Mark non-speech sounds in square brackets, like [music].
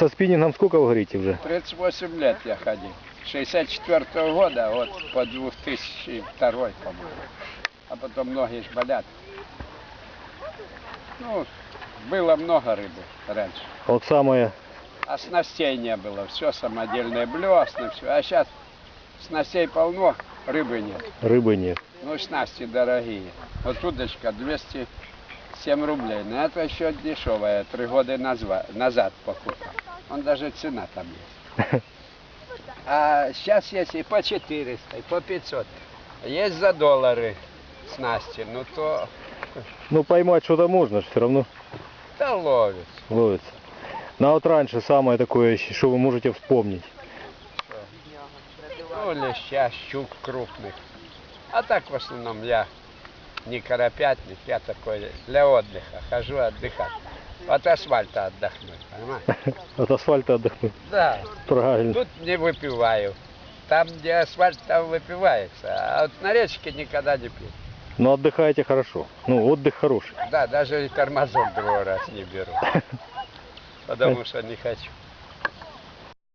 со спиннингом сколько вы говорите уже? 38 лет я ходил. 64 -го года, вот по 2002, по-моему. А потом ноги ж болят. Ну, было много рыбы раньше. Вот самое, А снастей не было. Все самодельные блесны, все. А сейчас снастей полно, рыбы нет. рыбы нет. Ну, снасти дорогие. Вот удочка 207 рублей. Но это еще дешевая. Три года назад покупал. Он даже цена там есть. [laughs] А сейчас есть и по 400, и по 500. Есть за доллары снасти. Ну, то Ну поймать что-то можно, все равно да ловит. ловится. Ну а вот раньше самое такое, что вы можете вспомнить. Ну, леща, щук крупных. А так в основном я не карапятник, я такой для отдыха. Хожу отдыхать. От асфальта отдохнуть, понимаешь? [laughs] От асфальта отдохнуть. Да, Правильно. тут не выпиваю. Там, где асфальт, там выпивается. А вот на речке никогда не пью. Но отдыхаете хорошо. Ну, отдых хороший. Да, даже и тормозок другой раз не беру. [laughs] Потому что не хочу.